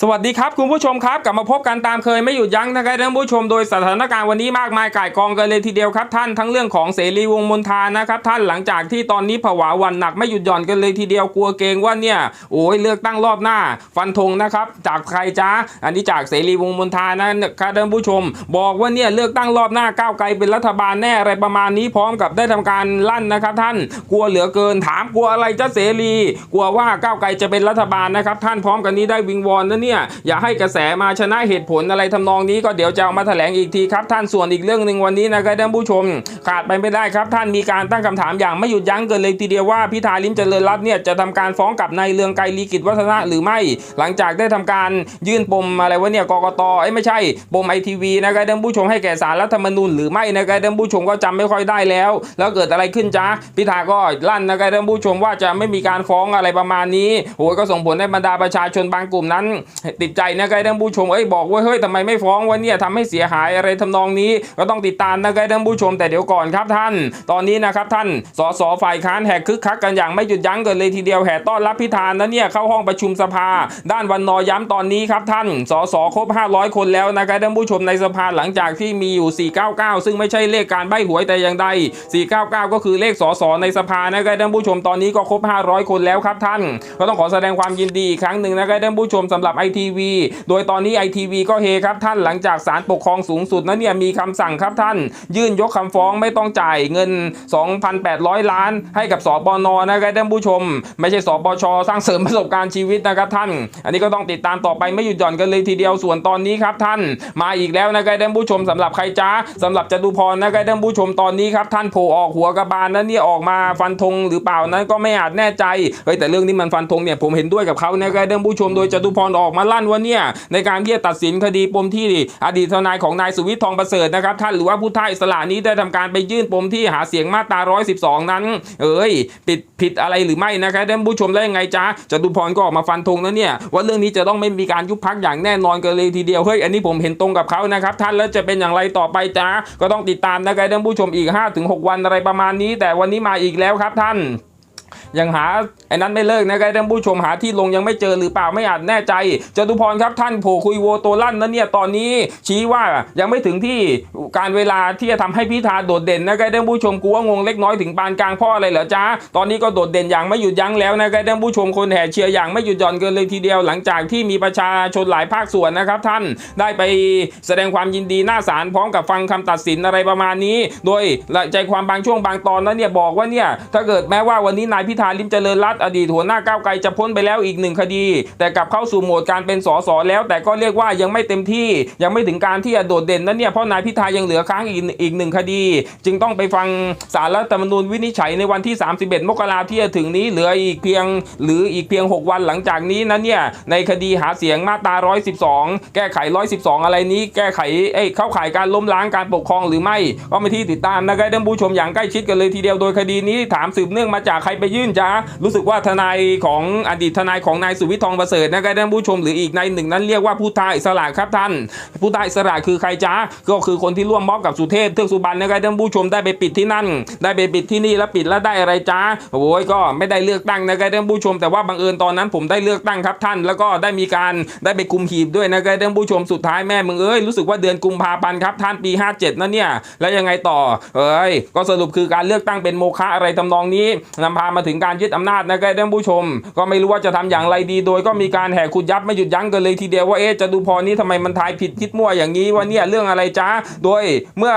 สวัสดีครับคุณผู้ชมครับกลับมาพบกันตามเคยไม่หยุดยั้งนะครับท่านผู้ชมโดยสถานการณ์วันนี้มากมายก่ายกองกันเลยทีเดียวครับท่านทั้งเรื่องของเสรีวงมนทานะครับท่านหลังจากที่ตอนนี้ผวาวันหนักไม่หยุดหย่อนกันเลยทีเดียวกลัวเกรงว่าเนี่ยโอ้ยเลือกตั้งรอบหน้า ฟันธงนะครับจากใครจ้าอันนี้จากเสรีวงมนทานะครับท่านผู้ชม บอกว่าเนี่ยเลือกตั้งรอบหน้าก้าวไกลเป็นรัฐบาลแน่อะไรประมาณนี้พร้อมกับได้ทำการลั่นนะครับ ท่านกลัวเหลือเกินถามกลัวอะไรจ้าเสรี กลัวว่าก้าวไกลจะเป็นรัฐบาลนะครับท่านพร้อมกันนี้ได้วิงวอนนะเนี่ยอย่าให้กระแสมาชนะเหตุผลอะไรทำนองนี้ก็เดี๋ยวจะเอามาแถลงอีกทีครับ ท่านส่วนอีกเรื่องหนึ่งวันนี้นะครับท่านผู้ชม ขาดไปไม่ได้ครับท่านมีการตั้งคำถามอย่างไม่หยุดยั้งเกินเลยทีเดียวว่าพิธาลิมเจริญรัตน์เนี่ยจะทำการฟ้องกับนายเลืองไกรลีกิจวัฒนะหรือไม่ หลังจากได้ทำการยื่นปมอะไรวะเนี่ยกกตเอ้ไม่ใช่ปมไอทีวีนะครับท่านผู้ชมให้แก่สารรัฐธรรมนูญหรือไม่นะครับท่านผู้ชมก็จำไม่ค่อยได้แล้ว แล้วเกิดอะไรขึ้นจ๊ะพิธาก็ลั่นนะครับท่านผู้ชมว่าจะไม่มีการฟ้องอะไรประมาณนี้โอ้ยก็ส่งผลให้บรรดาประชาชนบางกลุ่มนั้นติดใจนะครับท่านผู้ชมเอ้ยบอกว่าเฮ้ยทำไมไม่ฟ้องวะเนี่ยทำให้เสียหายอะไรทำนองนี้ ก็ต้องติดตามนะครับท่านผู้ชมแต่เดี๋ยวก่อนครับท่าน ตอนนี้นะครับท่านสสฝ่ายค้านแหกคึกคักกันอย่างไม่หยุดยั้งกันเลยทีเดียวแห่ต้อนรับพิธานะเนี่ยเข้าห้องประชุมสภา ด้านวันนอย้ำตอนนี้ครับท่านสสครบ 500 คนแล้วนะครับท่านผู้ชมในสภาหลังจากที่มีอยู่ 499 ซึ่งไม่ใช่เลขการใบหวยแต่อย่างใด 499 ก็คือเลขสสในสภานะครับท่านผู้ชมตอนนี้ก็ครบ 500 คนแล้วครับท่าน ก็ต้องขอแสดงความยินดีอีกครั้งหนึ่งนะครับท่านผู้ชมสำหรับไอทีวีโดยตอนนี้ไอทีวีก็เฮครับท่านหลังจากศาลปกครองสูงสุดนั้นเนี่ยมีคำสั่งครับท่าน ยื่นยกคำฟ้องไม่ต้องจ่ายเงิน 2,800 ล้าน ให้กับสปนนะครับท่านผู้ชม ไม่ใช่สปชสร้างเสริมประสบการณ์ชีวิตนะครับท่าน อันนี้ก็ต้องติดตามต่อไปไม่หยุดหย่อนกันเลยทีเดียวส่วนตอนนี้ครับท่าน มาอีกแล้วนะครับท่านผู้ชมสำหรับใครจ้าสำหรับจตุพรนะครับท่านผู้ชมตอนนี้ครับท่านโผล่ออกหัวกระบาลนั้นเนี่ยออกมาฟันธงหรือเปล่านั้นก็ไม่อาจแน่ใจเฮ้ยแต่เรื่องนี้มันฟันธงเนี่ยผมเห็นด้วยกับเขานะครับท่านผู้ชมโดยจตุพรออกมาลั่นว่าเนี่ยในการที่จะตัดสินคดีปมที่อดีตทนายของนายสุวิทย์ทองประเสริฐนะครับท่านหรือว่าผู้ท้าอิสระนี้ได้ทำการไปยื่นปมที่หาเสียงมาตรา 112 นั้น เอ้ยปิดผิดอะไรหรือไม่นะครับท่านผู้ชมแล้วยังไงจ๊ะจตุพรก็ออกมาฟันธงนะเนี่ยว่าเรื่องนี้จะต้องไม่มีการยุบพักอย่างแน่นอนกันเลยทีเดียวเฮ้ยอันนี้ผมเห็นตรงกับเขานะครับท่านแล้วจะเป็นอย่างไรต่อไปจ๊ะก็ต้องติดตามนะครับท่านผู้ชมอีก 5-6 วันอะไรประมาณนี้ แต่วันนี้มาอีกแล้วครับท่าน ยังหาไอ้นั้นไม่เลิกนะครับท่านผู้ชมหาที่ลงยังไม่เจอหรือเปล่าไม่อาจแน่ใจจตุพรครับท่านโผล่คุยโวโตลั่นนะเนี่ยตอนนี้ชี้ว่ายังไม่ถึงที่การเวลาที่จะทำให้พิธาโดดเด่นนะครับท่านผู้ชมกูว่างงเล็กน้อยถึงปานกลางพ่ออะไรเหรอจ๊ะตอนนี้ก็โดดเด่นอย่างไม่หยุดยั้งแล้วนะครับท่านผู้ชมคนแห่เชียร์อย่างไม่หยุดหย่อนเกินเลยทีเดียวหลังจากที่มีประชาชนหลายภาคส่วนนะครับท่านได้ไปแสดงความยินดีหน้าศาลพร้อมกับฟังคำตัดสินอะไรประมาณนี้ โดยใจความบางช่วงบางตอนนั้นเนี่ยบอกว่าเนี่ยถ้าเกิดแม้ว่าวันนี้นายพิธาลิมเจริญรัตอดีตหัวหน้าก้าวไกลจะพ้นไปแล้วอีกหนึ่งคดี แต่กลับเข้าสู่โหมดการเป็นสสแล้ว แต่ก็เรียกว่ายังไม่เต็มที่ยังไม่ถึงการที่จะโดดเด่นนั้นเนี่ยเพราะนายพิธายังเหลือค้างอีกอีกหนึ่งคดี จึงต้องไปฟังสารรัฐธรรมนูญวินิจฉัยในวันที่ 31 มกราที่จะถึงนี้เหลืออีกเพียง หรืออีกเพียง 6 วันหลังจากนี้นั้นเนี่ยในคดีหาเสียงมาตรา 112 แก้ไข 112 อะไรนี้ แก้ไขเอ้เข้าข่ายการล้มล้างการปกครองหรือไม่ก็มาที่ติดตามนะครับท่านผู้ชมอย่างใกล้ชิดกันเลยทีเดียวโดยคดีนี้ถามสืบเนื่องมาจากใครไปยื่นจ้ารู้สึกว่าทนายของอดีตทนายของนายสุวิทย์ทองประเสริฐนะครับท่านผู้ชมหรืออีกนายหนึ่งนั้นเรียกว่าผู้ทายอิสระครับท่าน ผู้ทายอิสระคือใครจ้าก็คือคนที่ร่วมม็อบกับสุเทพเทือกสุบรรณนะครับท่านผู้ชมได้ไปปิดที่นั่น ได้ไปปิดที่นี่แล้วปิดแล้วได้อะไรจ้าโอ้ยก็ไม่ได้เลือกตั้งนะครับท่านผู้ชม แต่ว่าบังเอิญตอนนั้นผมได้เลือกตั้งครับท่าน แล้วก็ได้มีการได้ไปคุมหีบด้วยนะครับท่านผู้ชมสุดท้ายแม่มึงเอ้ยรู้สึกว่าเดือนกุมภาพันธ์ครับท่านปี 57นั่นเนี่ยแล้วยังไงต่อเอ้ยก็สรุปคือการเลือกตั้งเป็นโมฆะอะไรทำนองนี้นำพามาถึงการยึดอำนาจนะครับท่านผู้ชม ก็ไม่รู้ว่าจะทำอย่างไรดี โดยก็มีการแห่ขุดยับไม่หยุดยั้งกันเลยทีเดียวว่าเอ๊ะจะดูพรนี้ทำไมมันทายผิดคิดมั่วอย่างนี้ว่าเนี่ยเรื่องอะไรจ้าโดยเมื่อ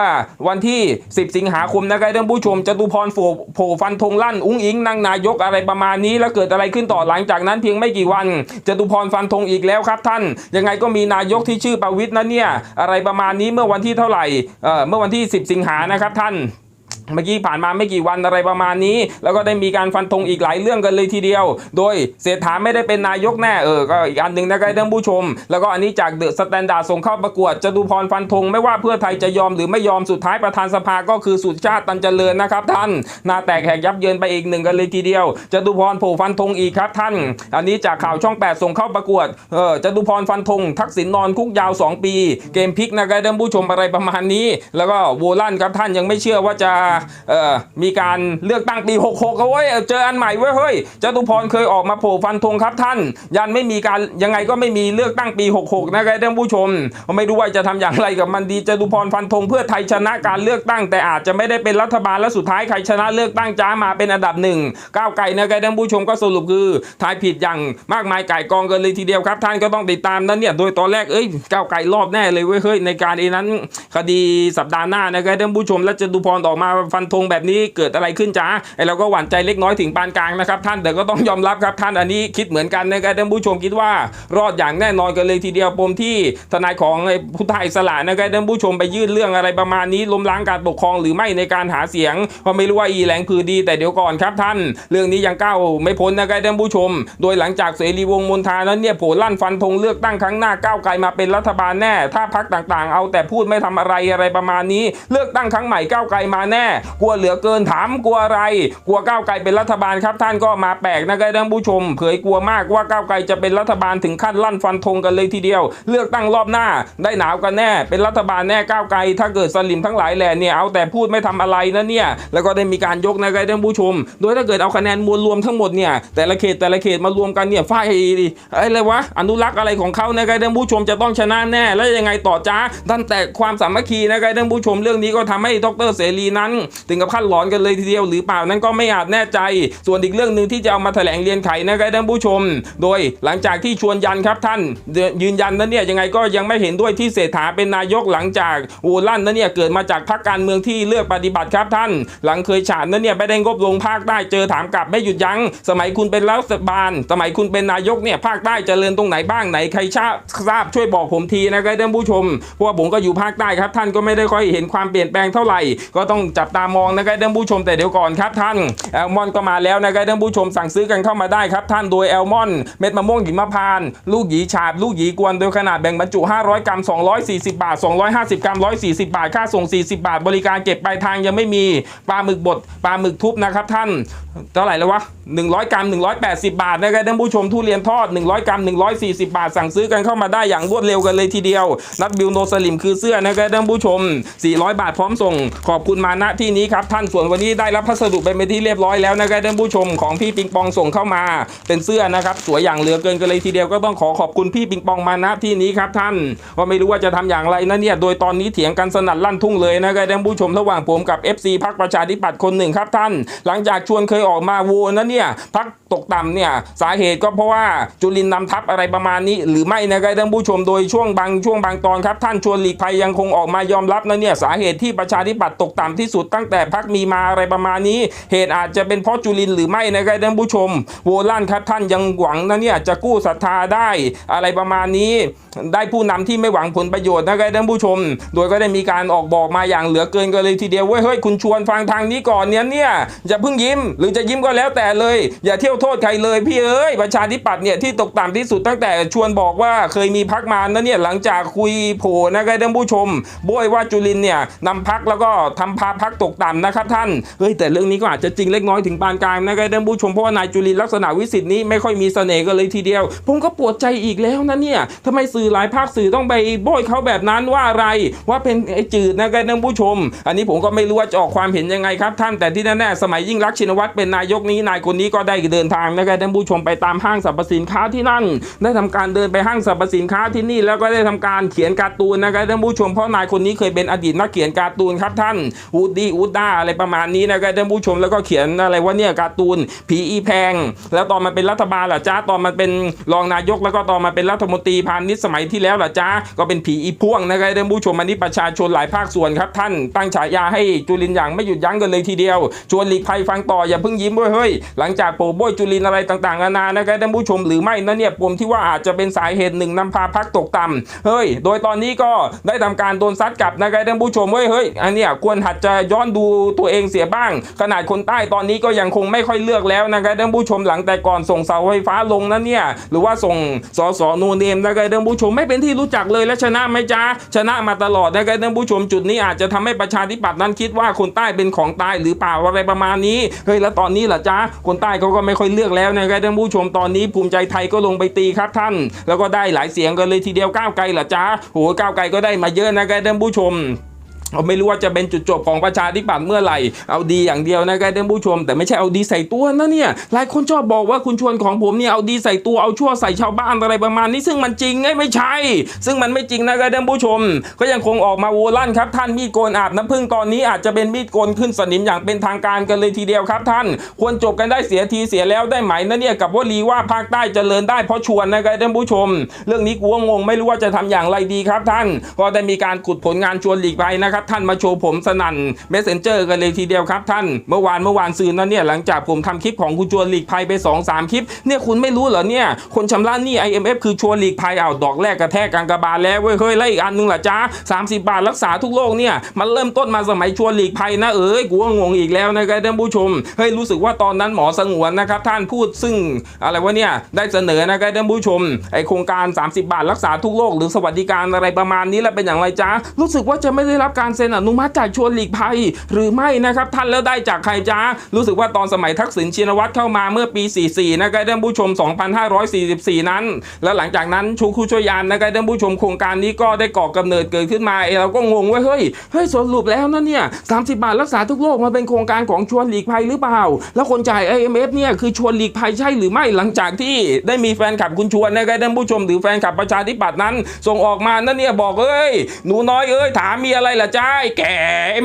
วันที่ 10 สิงหาคมนะครับท่านผู้ชมจตุพรโผล่ฟันธงลั่น อุ้งอิงนั่งนายกอะไรประมาณนี้ แล้วเกิดอะไรขึ้นต่อหลังจากนั้นเพียงไม่กี่วันจตุพรฟันธงอีกแล้วครับท่าน ยังไงก็มีนายกที่ชื่อประวิทย์นั้นเนี่ยอะไรประมาณนี้เมื่อวันที่เท่าไหร่เอ่อเมื่อวันที่ 10 สิงหานะครับท่าน เมื่อกี้ผ่านมาไม่กี่วันอะไรประมาณนี้ แล้วก็ได้มีการฟันธงอีกหลายเรื่องกันเลยทีเดียว โดยเศรษฐาไม่ได้เป็นนายกแน่เออก็อีกอันหนึ่งนะครับท่านผู้ชม แล้วก็อันนี้จากเดอะสแตนดาร์ดส่งเข้าประกวดจตุพรฟันธงไม่ว่าเพื่อไทยจะยอมหรือไม่ยอมสุดท้ายประธานสภาก็คือสุดชาติตันเจริญนะครับท่านหน้าแตกแหกยับเยินไปอีกหนึ่งกันเลยทีเดียวจตุพรโผล่ฟันธงอีกครับท่าน อันนี้จากข่าวช่อง 8 ส่งเข้าประกวดเออจตุพรฟันธงทักษิณนอนคุกยาว 2 ปี เกมพลิกนะครับท่านผู้ชมอะไรประมาณนี้ แล้วก็โวลันครับท่านยังไม่เชื่อว่าจะเออมีการเลือกตั้งปี 66เอาไว้ยเจออันใหม่เว้ยเฮ้ยจตุพรเคยออกมาโผล่ฟันธงครับท่าน ยันไม่มีการยังไงก็ไม่มีเลือกตั้งปี 66 นะครับท่านผู้ชม ไม่รู้ว่าจะทำอย่างไรกับมันดีจตุพรฟันธงเพื่อไทยชนะการเลือกตั้ง แต่อาจจะไม่ได้เป็นรัฐบาลและสุดท้ายใครชนะเลือกตั้งจ้ามาเป็นอันดับหนึ่งก้าวไกลนะครับท่านผู้ชมก็สรุปคือทายผิดอย่างมากมายไก่กองกันเลยทีเดียวครับท่านก็ต้องติดตามนั้นเนี่ยโดยตอนแรกเอ้ยก้าวไกลรอบแน่เลยเว้ยเฮ้ยในการไอ้นั้นคดีสัปดาห์หน้านะครับท่านผู้ชมและจตุพรออกมาฟันธงแบบนี้เกิดอะไรขึ้นจ้าไอเราก็หวั่นใจเล็กน้อยถึงปานกลางนะครับท่านแต่ก็ต้องยอมรับครับท่านอันนี้คิดเหมือนกันนะครับท่านผู้ชมคิดว่ารอดอย่างแน่นอนกันเลยทีเดียวปมที่ทนายของไอ้ผู้ไทยสละนะครับท่านผู้ชมไปยื่นเรื่องอะไรประมาณนี้ล้มล้างการปกครองหรือไม่ในการหาเสียงก็ไม่รู้ว่าอีแหลงพือดี แต่เดี๋ยวก่อนครับท่าน เรื่องนี้ยังก้าวไม่พ้นนะครับท่านผู้ชม โดยหลังจากเสรีวงมนทานั้นเนี่ยโผล่ลั่นฟันธงเลือกตั้งครั้งหน้าก้าวไกลมาเป็นรัฐบาลแน่ ถ้าพักต่างๆ เอาแต่พูดไม่ทำอะไรอะไรประมาณนี้ เลือกตั้งครั้งใหม่ก้าวไกลมาแน่กลัวเหลือเกินถามกลัวอะไร กลัวก้าวไกลเป็นรัฐบาลครับ ท่านก็มาแปลกนะครับท่านผู้ชม เผยกลัวมากว่าก้าวไกลจะเป็นรัฐบาลถึงขั้นลั่นฟันธงกันเลยทีเดียว เลือกตั้งรอบหน้า ได้หนาวกันแน่ เป็นรัฐบาลแน่ก้าวไกล ถ้าเกิดสลิมทั้งหลายแหล่เนี่ยเอาแต่พูดไม่ทำอะไรนะเนี่ยแล้วก็ได้มีการยกนะครับท่านผู้ชม โดยถ้าเกิดเอาคะแนนมวลรวมทั้งหมดเนี่ยแต่ละเขตแต่ละเขตมารวมกันเนี่ยฝ่ายอะไรวะอนุรักษ์อะไรของเขานะครับท่านผู้ชมจะต้องชนะแน่ แล้วยังไงต่อจ้าตั้งแต่ความสามัคคีนะครับท่านผู้ชมเรื่องนี้ก็ทำให้ดรเสรีนั้นถึงกับขั้นหลอนกันเลยทีเดียวหรือเปล่านั้นก็ไม่อาจแน่ใจ ส่วนอีกเรื่องหนึ่งที่จะเอามาแถลงเรียนไขนะครับท่านผู้ชม โดยหลังจากที่ชวนยันครับท่าน ยืนยันนั้นเนี่ยยังไงก็ยังไม่เห็นด้วยที่เศรษฐาเป็นนายกหลังจากโอลั่นนั้นเนี่ยเกิดมาจากพรรคการเมืองที่เลือกปฏิบัติครับท่าน หลังเคยฉานนั้นเนี่ยไม่ได้งบลงภาคใต้เจอถามกลับไม่หยุดยั้ง สมัยคุณเป็นรัฐบาล สมัยคุณเป็นนายกเนี่ยภาคใต้เจริญตรงไหนบ้างไหนใครทราบทราบช่วยบอกผมทีนะครับท่านผู้ชมเพราะว่าผมก็อยู่ภาคใต้ครับท่านก็ไม่ได้ค่อยเห็นความเปลี่ยนแปลงเท่าไหร่ก็ต้องจับตามองนะครับท่านผู้ชมแต่เดี๋ยวก่อนครับท่านแอลมอนก็มาแล้วนะครับท่านผู้ชมสั่งซื้อกันเข้ามาได้ครับท่านโดยแอลมอนเม็ดมะม่วงหิมพานต์ลูกหยีฉาบ ลูกหยีกวนโดยขนาดแบ่งบรรจุ 500 กรัม 240 บาท 250 กรัม 140 บาท ค่าส่ง 40 บาท บริการเก็บปลายทางยังไม่มีปลาหมึกบดปลาหมึกทุบนะครับท่านเท่าไหร่แล้ววะ 100 กรัม 180 บาทนะครับท่านผู้ชมทุเรียนทอด 100 กรัม 140 บาท สั่งซื้อกันเข้ามาได้อย่างรวดเร็วกันเลยทีเดียว นัดบิวโนสลิมคือเสื้อนะครับท่านผู้ชม 400 บาทพร้อมส่ง ขอบคุณมาณที่นี้ครับท่านส่วนวันนี้ได้รับพัสดุไปเป็นที่เรียบร้อยแล้วนะครับท่านผู้ชมของพี่ปิงปองส่งเข้ามา เป็นเสื้อนะครับสวยอย่างเหลือเกินกันเลยทีเดียวก็ต้องขอขอบคุณพี่ปิงปองมาณที่นี้ครับท่านว่าไม่รู้ว่าจะทำอย่างไรนะเนี่ยโดยตอนนี้เถียงกันสนั่นลั่นทุ่งเลยนะครับท่านผู้ชมระหว่างผมกับ FC พักประชาธิปัตย์คนหนึ่งครับท่าน หลังจากชวนเคยออกมาโวนะเนี่ยพักตกต่ำเนี่ยสาเหตุก็เพราะว่าจุลินนำทัพอะไรประมาณนี้หรือไม่นะครับท่านผู้ชมโดยช่วงบางช่วงบางตอนครับท่านชวนหลีกภัยยังคงออกมายอมรับนะเนี่ยสาเหตุที่ประชาธิปัตย์ตกต่ำที่สุดตั้งแต่พักมีมาอะไรประมาณนี้ เหตุอาจจะเป็นเพราะจุลินหรือไม่นะครับท่านผู้ชม โวลันครับท่านยังหวังนะเนี่ยจะกู้ศรัทธาได้อะไรประมาณนี้ ได้ผู้นำที่ไม่หวังผลประโยชน์นะครับท่านผู้ชม โดยก็ได้มีการออกบอกมาอย่างเหลือเกินกันเลยทีเดียวเว้ยเฮ้ยคุณชวนฟังทางนี้ก่อนเนี่ยเนี่ยอย่าเพิ่งยิ้ม หรือจะยิ้มก็แล้วแต่เลย อย่าเที่ยวโทษใครเลยพี่เอ้ยประชาธิปัตย์เนี่ยที่ตกต่ำที่สุดตั้งแต่ชวนบอกว่าเคยมีพักมานะเนี่ยหลังจากคุยโผล่นะครับท่านผู้ชมโบยว่าจุลินเนี่ยนำพักแล้วก็ทำพาพักตกต่ำนะครับท่านเฮ้ยแต่เรื่องนี้ก็อาจจะจริงเล็กน้อยถึงปานกลางนะครับท่านผู้ชมเพราะว่านายจุลินลักษณะวิสิทธิ์นี้ไม่ค่อยมีเสน่ห์กันเลยทีเดียว ผมก็ปวดใจอีกแล้วนะเนี่ยทำไมสื่อหลายภาคสื่อต้องไปโบยเขาแบบนั้นว่าอะไร ว่าเป็นไอ้จืดนะครับท่านผู้ชม อันนี้ผมก็ไม่รู้ว่าจะออกความเห็นยังไงครับท่านแต่ที่แน่ๆสมัยยิ่งรักชินวัตรเป็นนายกนี้นายคนนี้ก็ได้เดินทางนะครับท่านผู้ชมไปตามห้างสรรพสินค้าที่นั่น ได้ทำการเดินไปห้างสรรพสินค้าที่นี่แล้วก็ได้ทำการเขียนการ์ตูนนะครับท่านผู้ชมเพราะนายคนนี้เคยเป็นอดีตนักเขียนการ์ตูนครับท่านอูดดีอูด้าอะไรประมาณนี้นะครับท่านผู้ชมแล้วก็เขียนอะไรว่าเนี่ยการ์ตูนผีอีแพง แล้วตอนมันเป็นรัฐบาลล่ะจ้าตอนมันเป็นรองนายกแล้วก็ตอนมาเป็นรัฐมนตรีพาณิชย์สมัยที่แล้วล่ะจ้าก็เป็นผีอีพ่วงนะครับท่านผู้ชมอันนี้ประชาชนหลายภาคส่วนครับ ท่านตั้งฉายาให้จุลินอย่างไม่หยุดยั้งกันเลยทีเดียวชวนหลีกภัยฟังต่ออย่าเพิ่งยิ้มด้วยเฮ้ยหลังจากโปรโบยจุลินอะไรต่างๆนานานะครับท่านผู้ชมหรือไม่นะเนี่ยปมที่ว่าอาจจะเป็นสาเหตุหนึ่งนำพาพักตกต่ำเฮ้ย โดยตอนนี้ก็ได้ทำการโดนซัดกลับนะครับท่านผู้ชมเฮ้ยเฮ้ยอันเนี้ยควรหัดจะย้อนดูตัวเองเสียบ้าง ขนาดคนใต้ตอนนี้ก็ยังคงไม่ค่อยเลือกแล้วนะครับท่านผู้ชมหลังแต่ก่อนส่งเสาไฟฟ้าลงนั้นเนี่ยหรือว่าส่งสสนูเนมนะครับท่านผู้ชมไม่เป็นที่รู้จักเลยและชนะไหมจ้าชนะมาตลอดนะครับท่านผู้ชมจุดนี้อาจจะทำให้ประชาธิปัตย์นั้นคิดว่าคนใต้เป็นของตายหรือเปล่าอะไรประมาณนี้เฮ้ยแล้วตอนนี้ล่ะจ้าคนใต้เขาก็ไม่ค่อยเลือกแล้วนะครับท่านผู้ชมตอนนี้ภูมิใจไทยก็ลงไปตีครับท่าน แล้วก็ได้หลายเสียงกันเลยทีเดียวก้าวไกลล่ะจ้าโหก้าวไกลก็ได้มาเยอะนะครับท่านผู้ชม เราไม่รู้ว่าจะเป็นจุดจบของประชาธิปัตย์เมื่อไหร่ เอาดีอย่างเดียวนะครับท่านผู้ชม แต่ไม่ใช่เอาดีใส่ตัวนะเนี่ย หลายคนชอบบอกว่าคุณชวนของผมเนี่ยเอาดีใส่ตัวเอาชั่วใส่ชาวบ้านอะไรประมาณนี้ ซึ่งมันจริงไงไม่ใช่ ซึ่งมันไม่จริงนะครับท่านผู้ชม ก็ยังคงออกมาโวลั่นครับท่านมีดโกนอาบน้ำพึ่งตอนนี้อาจจะเป็นมีดโกนขึ้นสนิมอย่างเป็นทางการกันเลยทีเดียวครับ ท่าน ควรจบกันได้เสียทีเสียแล้วได้ไหมนะเนี่ยกับวลีว่าภาคใต้เจริญได้เพราะชวนนะครับท่านผู้ชม เรื่องนี้กูงงไม่รู้ว่าจะทำอย่างไรดีครับท่าน ก็ได้มีการขุดผลงานชวนหลีกภัยนะครับครับท่านมาโชว์ผมสนั่น messenger กันเลยทีเดียวครับท่านเมื่อวานเมื่อวานซืนนั้นเนี่ยหลังจากผมทำคลิปของคุณชวนหลีกภัยไป2อสามคลิปเนี่ยคุณไม่รู้เหรอเนี่ยคนชำระหนี้ IMF คือชวนหลีกภัยเอาดอกแรกกระแทกกลางกระบาลแล้วเว้ยเฮ้ยแล้วอีกอันนึงล่ะจ้า30 บาทรักษาทุกโรคเนี่ยมันเริ่มต้นมาสมัยชวนหลีกภัยนะเอ้ยกูก็งงอีกแล้วนะครับท่านผู้ชมเฮ้ยรู้สึกว่าตอนนั้นหมอสงวนนะครับท่านพูดซึ่งอะไรวะเนี่ยได้เสนอนะครับท่านผู้ชมไอโครงการ 30 บาทรักษาทุกโรคหรือสวัสดิการอะไรประมาณนี้แล้วเป็นอย่างไรจ้ารู้สึกว่าจะไม่ได้รับการเซ็นอนุมัติจากชวนหลีกภัย หรือไม่นะครับท่านแล้วได้จากใครจ้ารู้สึกว่าตอนสมัยทักษิณชินวัตรเข้ามาเมื่อปี 44 นะครับท่านผู้ชม 2544 นั้น แล้วหลังจากนั้นชูคุชยานนะครับท่านผู้ชมโครงการนี้ก็ได้ก่อกำเนิดเกิดขึ้นมาเราก็งงว่าเฮ้ยเฮ้ยสรุปแล้วนะเนี่ย30 บาทรักษาทุกโรคมันเป็นโครงการของชวนหลีกภัยหรือเปล่า แล้วคนจ่าย IMF เนี่ยคือชวนหลีกภัยใช่หรือไม่หลังจากที่ได้มีแฟนคลับคุณชวนนะครับท่านผู้ชมหรือแฟนคลับประชาธิปัตย์นั้น ส่งออกมานั่นเนี่ยบอกเอ้ยหนูน้อยเอ้ยถามมีอะไรล่ะจ้าไอ้แก่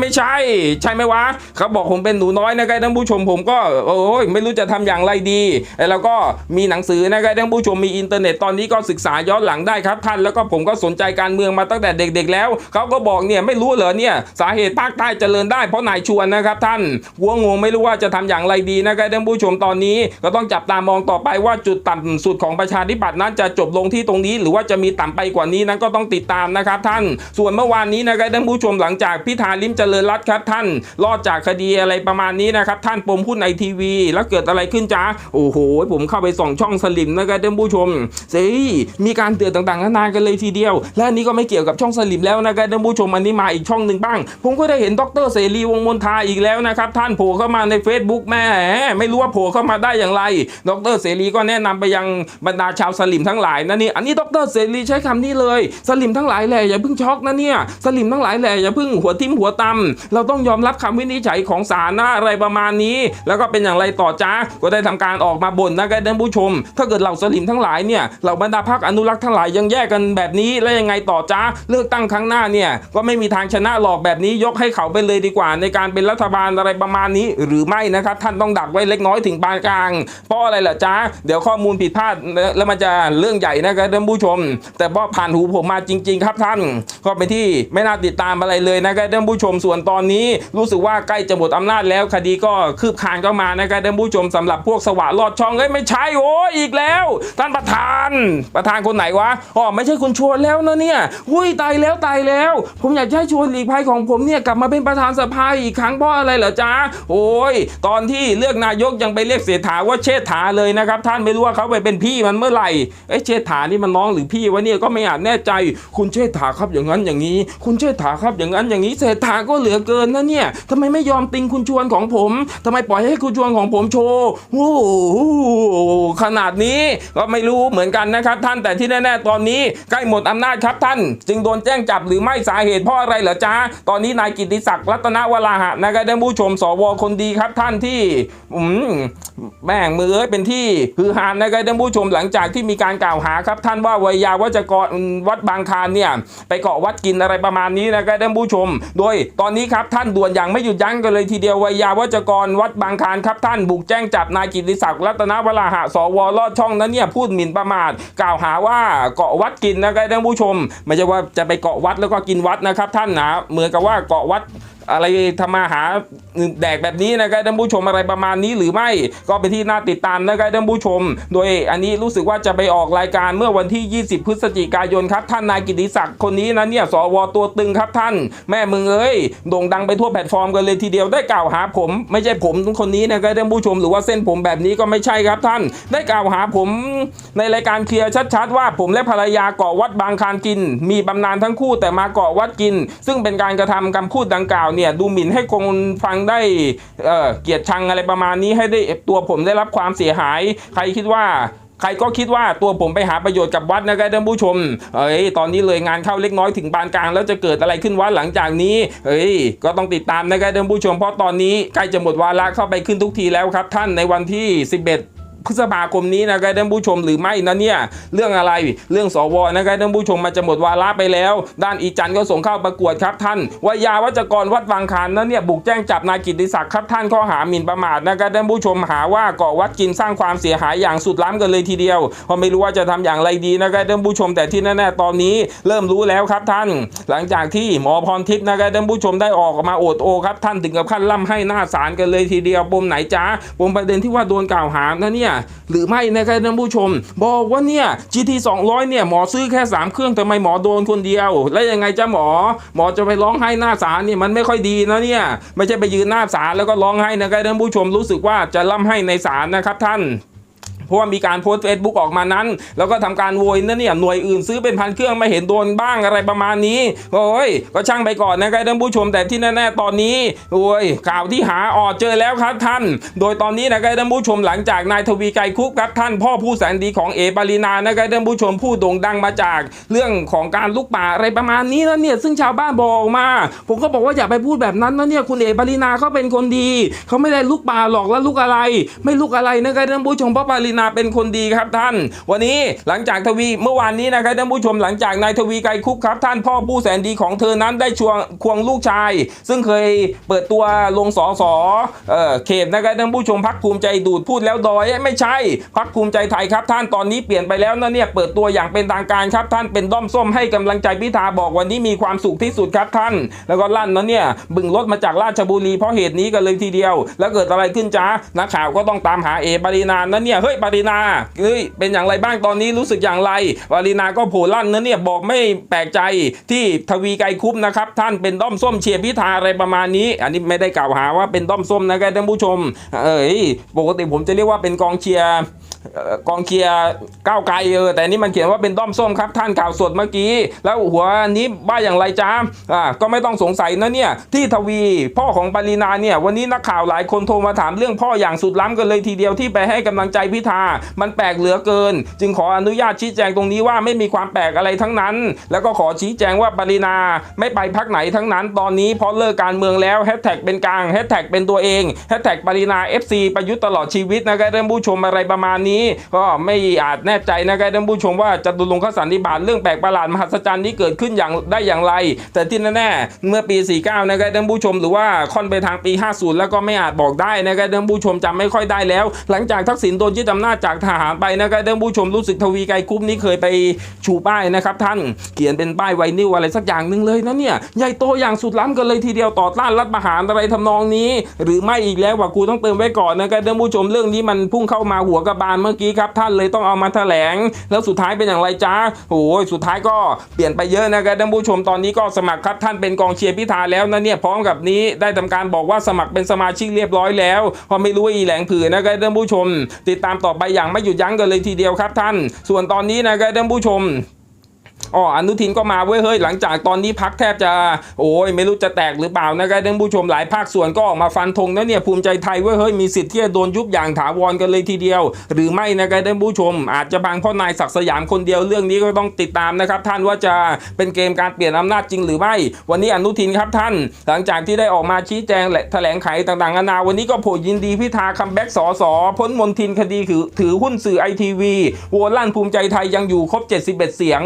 ไม่ใช่ ใช่ไหมวะเขาบอกผมเป็นหนูน้อยนะครับท่านผู้ชมผมก็โอ้ยไม่รู้จะทำอย่างไรดี แล้วก็มีหนังสือนะครับท่านผู้ชมมีอินเทอร์เน็ตตอนนี้ก็ศึกษาย้อนหลังได้ครับท่านแล้วก็ผมก็สนใจการเมืองมาตั้งแต่เด็ก ๆ แล้วเขาก็บอกเนี่ยไม่รู้เหรอเนี่ยสาเหตุภาคใต้เจริญได้เพราะนายชวนนะครับท่านวัวงงไม่รู้ว่าจะทำอย่างไรดีนะครับท่านผู้ชมตอนนี้ก็ต้องจับตามองต่อไปว่าจุดต่ำสุดของประชาธิปัตย์นั้นจะจบลงที่ตรงนี้ หรือว่าจะมีต่ำไปกว่านี้นั้นก็ต้องติดตามนะครับท่าน ส่วนเมื่อวานนี้นะครับท่านผู้ชมหลังจากพิธาลิมเจริญรัตครับท่าน รอดจากคดีอะไรประมาณนี้นะครับ ท่านปมหุ้นไอทีวีแล้วเกิดอะไรขึ้นจ้าโอ้โห ผมเข้าไปส่องช่องสลิมนะครับท่านผู้ชมเฮ้ยมีการเตือนต่างๆนานากันเลยทีเดียว และนี้ก็ไม่เกี่ยวกับช่องสลิมแล้วนะครับท่านผู้ชมอันนี้มาอีกช่องหนึ่งบ้าง ผมก็ได้เห็นดรเสรีวงมนทาอีกแล้วนะครับท่านโผล่เข้ามาใน Facebook แม่ไม่รู้ว่าโผล่เข้ามาได้อย่างไร ดรเสรีก็แนะนำไปยังบรรดาชาวสลิมทั้งหลายนะนี่อันนี้ดรเสรีใช้คำนี้เลย สลิมทั้งหลายแหละอย่าเพิ่งช็อกนะเนี่ยสลิมทั้งหลายแหละอย่าเพิ่งหัวทิ่มหัวตำเราต้องยอมรับคำวินิจฉัยของศาลนะอะไรประมาณนี้ แล้วก็เป็นอย่างไรต่อจ้าก็ได้ทำการออกมาบ่นนะครับท่านผู้ชม ถ้าเกิดเหล่าสลิมทั้งหลายเนี่ยเหล่าบรรดาพรรคอนุรักษ์ทั้งหลายยังแยกกันแบบนี้แล้วยังไงต่อจ้าเลือกตั้งครั้งหน้าเนี่ยก็ไม่มีทางชนะหรอกแบบนี้ยกให้เขาไปเลยดีกว่า ในการเป็นรัฐบาลอะไรประมาณนี้ หรือไม่นะครับท่านต้องดักไว้เล็กน้อยถึงปานกลาง เพราะอะไรล่ะจ้าเดี๋ยวข้อมูลผิดพลาดแล้วมันจะเรื่องใหญ่นะครับท่านผู้ชม แต่พอผ่านหูผมมาจริง ๆ ครับท่านก็เป็นที่ไม่น่าติดตามอะไรเลยนะครับท่านผู้ชมส่วนตอนนี้รู้สึกว่าใกล้จะหมดอำนาจแล้วคดีก็คืบคลานเข้ามานะครับท่านผู้ชมสำหรับพวกสวะลอดช่องเอ้ยไม่ใช่โอ้ยอีกแล้ว ท่านประธาน ประธานคนไหนวะอ๋อไม่ใช่คุณชวนแล้วนะเนี่ยอุ้ยตายแล้วตายแล้ว ผมอยากให้ชวนหลีกภัยของผมเนี่ยกลับมาเป็นประธานสภาอีกครั้งเพราะอะไรเหรอจ๊ะโอ้ยตอนที่เลือกนายกยังไปเรียกเศรษฐาว่าเชษฐาเลยนะครับ ท่านไม่รู้ว่าเขาไปเป็นพี่มันเมื่อไหร่เอ้ยเชษฐานี่มันน้องหรือพี่วะเนี่ยก็ไม่อาจแน่ใจ คุณเชษฐาครับอย่างนั้นอย่างนี้ คุณเชษฐาครับอย่างนั้นอย่างนี้เศรษฐาก็เหลือเกินนะเนี่ยทำไมไม่ยอมติงคุณชวนของผมทำไมปล่อยให้คุณชวนของผมโชว์โอ้โหขนาดนี้ก็ไม่รู้เหมือนกันนะครับ ท่านแต่ที่แน่ๆตอนนี้ใกล้หมดอำนาจครับท่าน จึงโดนแจ้งจับหรือไม่สาเหตุเพราะอะไรเหรอจ๊ะตอนนี้นายกิติศักดิ์รัตนวราหะนะครับท่านผู้ชมสวคนดีครับท่านที่อืมแม่งมือเป็นที่ฮือฮานนะครับท่านผู้ชมหลังจากที่มีการกล่าวหาครับ ท่านว่าวัยาวัจกรวัดบางคานเนี่ยไปเกาะวัดกินอะไรประมาณนี้นะครับท่านผู้ชม โดยตอนนี้ครับท่านด่วนอย่างไม่หยุดยั้งกันเลยทีเดียววัยยาวัจกรวัดบางคานครับท่านบุกแจ้งจับนายกิติศักดิ์รัตนวราหะสวลอดช่องนั้นเนี่ยพูดหมิ่นประมาทกล่าวหาว่าเกาะวัดกินนะครับท่านผู้ชม ไม่ใช่ว่าจะไปเกาะวัดแล้วก็กินวัดนะครับท่านนะเหมือนกับว่าเกาะวัด อะไรทำมาหาแดกแบบนี้นะครับท่านผู้ชมอะไรประมาณนี้หรือไม่ก็เป็นที่น่าติดตามนะครับท่านผู้ชม โดยอันนี้รู้สึกว่าจะไปออกรายการเมื่อวันที่ 20 พฤศจิกายนครับ ท่านนายกิติศักดิ์คนนี้นะเนี่ยสวตัวตึงครับท่าน แม่มึงเอ้ยโด่งดังไปทั่วแพลตฟอร์มกันเลยทีเดียวได้กล่าวหาผม ไม่ใช่ผมคนนี้นะครับท่านผู้ชมหรือว่าเส้นผมแบบนี้ก็ไม่ใช่ครับท่าน ได้กล่าวหาผมในรายการเคลียร์ชัดๆ ว่าผมและภรรยาเกาะวัดบางคานกิน มีบำนาญทั้งคู่แต่มาเกาะวัดกิน ซึ่งเป็นการกระทำคำพูดดังกล่าวเนี่ยดูหมิ่นให้คนฟังได้เเกลียดชังอะไรประมาณนี้ให้ได้ตัวผมได้รับความเสียหาย ใครคิดว่าใครก็คิดว่าตัวผมไปหาประโยชน์กับวัดนะครับท่านผู้ชม เอ้ย ตอนนี้เลยงานเข้าเล็กน้อยถึงปานกลาง แล้วจะเกิดอะไรขึ้นวะหลังจากนี้ เอ้ย ก็ต้องติดตามนะครับท่านผู้ชม เพราะตอนนี้ใกล้จะหมดวาระเข้าไปขึ้นทุกทีแล้วครับ ท่านในวันที่ 11 พฤษภาคมนี้นะครับท่านผู้ชมหรือไม่นะเนี่ยเรื่องอะไรเรื่องสวนะครับท่านผู้ชมมันจะหมดวาระไปแล้ว ด้านอีจันก็ส่งเข้าประกวดครับท่านวายาวัจกรวัดวังคานนั้นเนี่ยบุกแจ้งจับนายกิติศักดิ์ครับท่านข้อหาหมิ่นประมาทนะครับท่านผู้ชมหาว่าก่อวัดกินสร้างความเสียหายอย่างสุดล้ำกันเลยทีเดียวเพราะไม่รู้ว่าจะทำอย่างไรดีนะครับท่านผู้ชมแต่ที่แน่ๆตอนนี้เริ่มรู้แล้วครับท่าน หลังจากที่หมอพรทิพย์นะครับท่านผู้ชมได้ออกมาโอดโอครับท่านถึงกับขั้นล่ำให้หน้าศาลกันเลยทีเดียวปมไหนจ้าปมประเด็นที่ว่าโดนกล่าวหานะเนี่ยหรือไม่นะครับท่านผู้ชม บอกว่าเนี่ย GT 200 เนี่ยหมอซื้อแค่ 3 เครื่องทำไมหมอโดนคนเดียว แล้วยังไงจ้าหมอ หมอจะไปร้องไห้หน้าศาลเนี่ยมันไม่ค่อยดีนะเนี่ยไม่ใช่ไปยืนหน้าศาลแล้วก็ร้องไห้นะครับท่านผู้ชมรู้สึกว่าจะร่ำให้ในศาลนะครับท่าน ราะว่ามีการโพสต์เฟซบุ๊กออกมานั้น แล้วก็ทำการโวยนะเนี่ยหน่วยอื่นซื้อเป็นพันเครื่องไม่เห็นโดนบ้างอะไรประมาณนี้โอ้ยก็ช่างไปก่อนนะครับท่านผู้ชมแต่ที่แน่ๆตอนนี้โอ้ยข่าวที่หาออดเจอแล้วครับท่าน โดยตอนนี้นะครับท่านผู้ชมหลังจากนายทวีไกรคุปครับท่านพ่อผู้แสนดีของเอปารินานะครับท่านผู้ชมผู้โด่งดังมาจากเรื่องของการลุกป่าอะไรประมาณนี้นะเนี่ยซึ่งชาวบ้านบอกมา ผมก็บอกว่าอย่าไปพูดแบบนั้นนะเนี่ยคุณเอปารินาเขาเป็นคนดีเขาไม่ได้ลุกป่าหรอกแล้วลุกอะไร ไม่ลุกอะไรนะครับท่านผู้ชมเพราะปารินาเป็นคนดีครับท่าน วันนี้หลังจากทวีเมื่อวานนี้นะครับท่านผู้ชมหลังจากนายทวีไกรคุปครับท่านพ่อผู้แสนดีของเธอนั้นได้ชวงควงลูกชาย ซึ่งเคยเปิดตัวลงสอสอเออเขตนะครับท่านผู้ชมพักภูมิใจดูดพูดแล้วดอยไม่ใช่พักภูมิใจไทยครับท่านตอนนี้เปลี่ยนไปแล้วนะเนี่ยเปิดตัวอย่างเป็นทางการครับท่านเป็นด้อมส้มให้กำลังใจพิธาบอกวันนี้มีความสุขที่สุดครับท่าน แล้วก็ลั่นนะเนี่ยบึงรถมาจากราชบุรีเพราะเหตุนี้กันเลยทีเดียว แล้วเกิดอะไรขึ้นจ้านักข่าวก็ต้องตามหาเอปรินานะเนี่ยเฮ้ยปารินาเฮ้ยเป็นอย่างไรบ้างตอนนี้รู้สึกอย่างไร ปารินาก็โผล่ลั่นนะเนี่ยบอกไม่แปลกใจที่ทวีไกรคุปนะครับท่านเป็นด้อมส้มเชียร์พิธาอะไรประมาณนี้ อันนี้ไม่ได้กล่าวหาว่าเป็นด้อมส้มนะครับท่านผู้ชม เอ้ยปกติผมจะเรียกว่าเป็นกองเชียร์กองเชียร์ก้าวไกลเออแต่นี่มันเขียนว่าเป็นด้อมส้มครับท่านข่าวสดเมื่อกี้ แล้วหัวนี้บ้าอย่างไรจ้าอ่าก็ไม่ต้องสงสัยนะเนี่ยที่ทวีพ่อของปรินาเนี่ยวันนี้นักข่าวหลายคนโทรมาถามเรื่องพ่ออย่างสุดล้ำกันเลยทีเดียวที่ไปให้กำลังใจพิธามันแปลกเหลือเกิน จึงขออนุญาตชี้แจงตรงนี้ว่าไม่มีความแปลกอะไรทั้งนั้น แล้วก็ขอชี้แจงว่าปรินาไม่ไปพักไหนทั้งนั้น ตอนนี้เพราะเลิกการเมืองแล้วแฮชแท็กเป็นกลางแฮชแท็กเป็นตัวเองแฮชแท็กปรินา FC ประยุทธ์ตลอดชีวิตนะครับท่านผู้ชมอะไรประมาณนี้ ก็ไม่อาจแน่ใจนะครับท่านผู้ชมว่าจตุรงคสันนิบาตเรื่องแปลกประหลาดมหัศจรรย์นี้เกิดขึ้นอย่างได้อย่างไร แต่ที่แน่ๆเมื่อปี 49นะครับท่านผู้ชมหรือว่าค่อนไปทางปี 50 แล้วก็ไม่อาจบอกได้นะครับท่านผู้ชมจำไม่ค่อยได้แล้ว หลังจากทักษิณโดนยึดอำนาจจากทหารไปนะครับท่านผู้ชมรู้สึกทวีไกรคุปนี้เคยไปชูป้ายนะครับ ท่านเขียนเป็นป้ายไวนิวอะไรสักอย่างหนึ่งเลยนะเนี่ยใหญ่โตอย่างสุดล้ำกันเลยทีเดียวต่อต้านรัฐประหารอะไรทำนองนี้ หรือไม่อีกแล้วว่ากูต้องเติมไว้ก่อนนะครับท่านผู้ชมเรื่องนี้มันพุ่งเข้ามาหัวกระบาลเมื่อกี้ครับท่านเลยต้องเอามาแถลง แล้วสุดท้ายเป็นอย่างไรจ้าโอ้ยสุดท้ายก็เปลี่ยนไปเยอะนะครับท่านผู้ชมตอนนี้ก็สมัครครับท่านเป็นกองเชียร์พิธาแล้วนะเนี่ยพร้อมกับนี้ได้ทำการบอกว่าสมัครเป็นสมาชิกเรียบร้อยแล้วเพราไม่รู้อีแหลงผือนะครับท่านผู้ชม ติดตามต่อไปอย่างไม่หยุดยั้งกันเลยทีเดียวครับท่าน ส่วนตอนนี้นะครับท่านผู้ชม อ๋ออนุทินก็มาเว้ยเฮ้ยหลังจากตอนนี้พักแทบจะโอ้ยไม่รู้จะแตกหรือเปล่านะครับท่านผู้ชมหลายภาคส่วนก็ออกมาฟันธงนะเนี่ยภูมิใจไทยเว้ยเฮ้ยมีสิทธิ์ที่จะโดนยุบอย่างถาวรกันเลยทีเดียว หรือไม่นะครับท่านผู้ชม อาจจะบังเพราะนายศักดิ์สยามคนเดียวเรื่องนี้ก็ต้องติดตามนะครับ ท่านว่าจะเป็นเกมการเปลี่ยนอำนาจจริงหรือไม่ วันนี้อนุทินครับท่าน หลังจากที่ได้ออกมาชี้แจงและแถลงไขต่างๆนานาวันนี้ก็โผล่ยินดีพิธาคัมแบ็กสอสอพ้นมนทินคดีถือหุ้นสื่อไอทีวีโวลั่นภูมิใจไทยยังอยู่ครบ 71 เสียง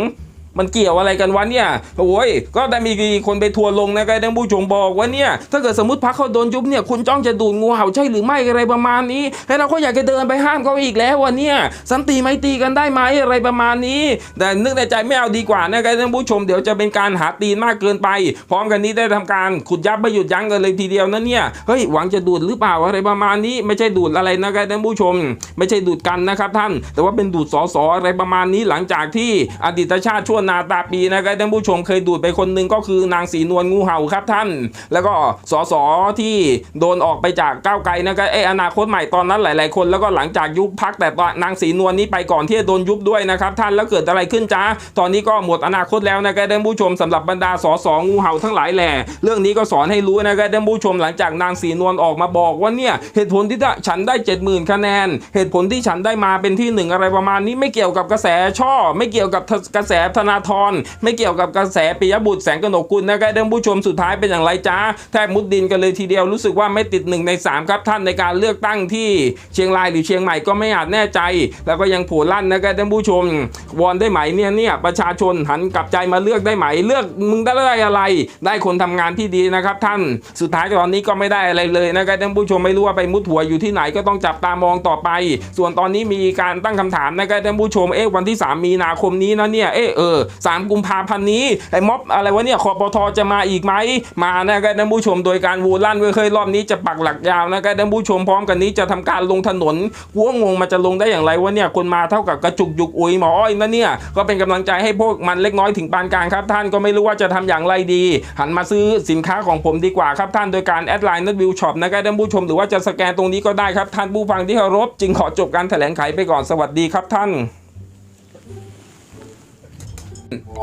มันเกี่ยวอะไรกันวะเนี่ยโอ้ยก็ได้มีคนไปทัวร์ลงนะครับท่านผู้ชมบอกว่าเนี่ยถ้าเกิดสมมติพักเขาโดนยุบเนี่ยคุณจ้องจะดูดงูเห่าใช่หรือไม่อะไรประมาณนี้ให้เราก็อยากจะเดินไปห้ามเขาอีกแล้ววันเนี่ยสันติไม่ตีกันได้ไหมอะไรประมาณนี้ แต่นึกในใจไม่เอาดีกว่านะครับท่านผู้ชมเดี๋ยวจะเป็นการหาตีนมากเกินไป พร้อมกันนี้ได้ทำการขุดยับไม่หยุดยั้งกันเลยทีเดียวนะเนี่ยเฮ้ยหวังจะดูดหรือเปล่าอะไรประมาณนี้ ไม่ใช่ดูดอะไรนะครับท่านผู้ชม ไม่ใช่ดูดกันนะครับท่าน แต่ว่าเป็นดูดสอสออะไรประมาณนี้หลังจากที่อดีตชาติช่วนนาตาปีนะครับท่านผู้ชมเคยดูดไปคนหนึ่งก็คือนางสีนวลงูเห่าครับท่าน แล้วก็สสที่โดนออกไปจากก้าวไกลนะครับเอออนาคตใหม่ตอนนั้นหลาย ๆ คน แล้วก็หลังจากยุบพักแต่ตอนนางสีนวลนี้ไปก่อนที่จะโดนยุบด้วยนะครับท่านแล้วเกิดอะไรขึ้นจ้าตอนนี้ก็หมดอนาคตแล้วนะครับท่านผู้ชมสำหรับบรรดาสสงูเห่าทั้งหลายแหล่เรื่องนี้ก็สอนให้รู้นะครับท่านผู้ชมหลังจากนางสีนวลออกมาบอกว่าเนี่ยเหตุผลที่ฉันได้ 70,000 คะแนน เหตุผลที่ฉันได้มาเป็นที่หนึ่งอะไรประมาณนี้ไม่เกี่ยวกับกระแสช่อ ไม่เกี่ยวกับกระแสธนาธรไม่เกี่ยวกับกระแสปิยบุตรแสงกนกกุลนะครับท่านผู้ชมสุดท้ายเป็นอย่างไรจ้าแทบมุดดินกันเลยทีเดียวรู้สึกว่าไม่ติดหนึ่งในสามครับท่านในการเลือกตั้งที่เชียงรายหรือเชียงใหม่ก็ไม่อาจแน่ใจ แล้วก็ยังโผล่ลั่นนะครับท่านผู้ชมวอนได้ไหมเนี่ยเนี่ยประชาชนหันกลับใจมาเลือกได้ไหมเลือกมึงได้อะไร ได้คนทำงานที่ดีนะครับท่านสุดท้ายตอนนี้ก็ไม่ได้อะไรเลยนะครับท่านผู้ชมไม่รู้ว่าไปมุดหัวอยู่ที่ไหนก็ต้องจับตามองต่อไป ส่วนตอนนี้มีการตั้งคำถามนะครับท่านผู้ชมเอ๊ะวันที่ 3 มีนาคมนี้นะเนี่ยเอ๊ะเออสามกุมภาพันธ์นี้ไอ้ม็อบอะไรวะเนี่ยคอปทจะมาอีกไหมมานะครับท่านผู้ชมโดยการวูลั่นเว้ยเคยรอบนี้จะปักหลักยาวนะครับท่านผู้ชมพร้อมกันนี้จะทำการลงถนนกัวงงมันจะลงได้อย่างไรวะเนี่ยคนมาเท่ากับกระจุกยุกอุยหมออ้อยนะเนี่ยก็เป็นกำลังใจให้พวกมันเล็กน้อยถึงปานกลางครับ ท่านก็ไม่รู้ว่าจะทำอย่างไรดี หันมาซื้อสินค้าของผมดีกว่าครับท่านโดยการแอดไลน์นัดวิวช็อปนะครับท่านผู้ชมหรือว่าจะสแกนตรงนี้ก็ได้ครับท่านผู้ฟังที่เคารพจึงขอจบการแถลงไขไปก่อนสวัสดีครับท่าน 嗯。